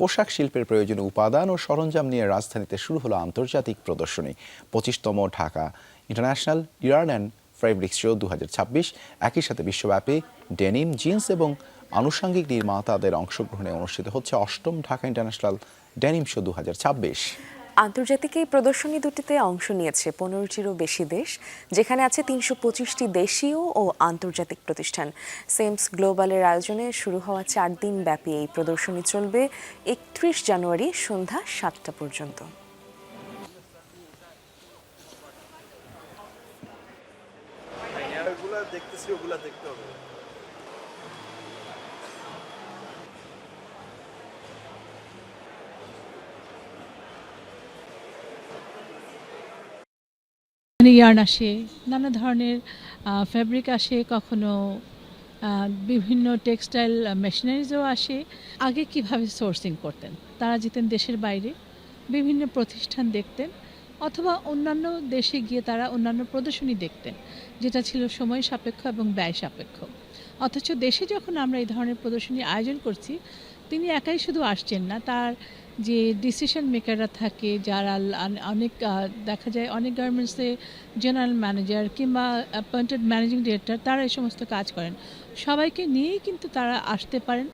পোশাক শিল্পের প্রয়োজনীয় উপাদান ও সরঞ্জাম নিয়ে রাজধানীতে শুরু হলো আন্তর্জাতিক প্রদর্শনী। পঁচিশতম Dhaka international yarn and fabric show দু হাজার ছাব্বিশ। একই সাথে বিশ্বব্যাপী ডেনিম, জিন্স এবং আনুষঙ্গিক নির্মাতাদের অংশগ্রহণে অনুষ্ঠিত হচ্ছে অষ্টম ঢাকা ইন্টারন্যাশনাল ডেনিম শো দু হাজার ছাব্বিশ। আন্তর্জাতিক এই প্রদর্শনী দুটিতে অংশ নিয়েছে পনেরোটিরও বেশি দেশ, যেখানে আছে তিনশো পঁচিশটি দেশীয় ও আন্তর্জাতিক প্রতিষ্ঠান। সেমস গ্লোবালের আয়োজনে শুরু হওয়া চার দিন ব্যাপী এই প্রদর্শনী চলবে একত্রিশ জানুয়ারি সন্ধ্যা সাতটা পর্যন্ত। দেখতেছি, ওগুলা দেখতে হবে। ইয়ার্ন আসে, নানা ধরনের ফ্যাব্রিক আসে, কখনো বিভিন্ন টেক্সটাইল মেশিনারিজও আসে। আগে কীভাবে সোর্সিং করতেন? তারা যেতেন দেশের বাইরে, বিভিন্ন প্রতিষ্ঠান দেখতেন, অথবা অন্যান্য দেশে গিয়ে তারা অন্যান্য প্রদর্শনী দেখতেন, যেটা ছিল সময় সাপেক্ষ এবং ব্যয় সাপেক্ষ। অথচ দেশে যখন আমরা এই ধরনের প্রদর্শনী আয়োজন করছি তিনি একাই শুধু আসছেন না, তার যে ডিসিশন মেকাররা থাকে, যারা অনেক দেখা যায় অনেক গার্মেন্টসে জেনারেল ম্যানেজার কিংবা অ্যাপয়েন্টেড ম্যানেজিং ডিরেক্টর তারা এই সমস্ত কাজ করেন। সবাইকে নিয়েই কিন্তু তারা আসতে পারেন।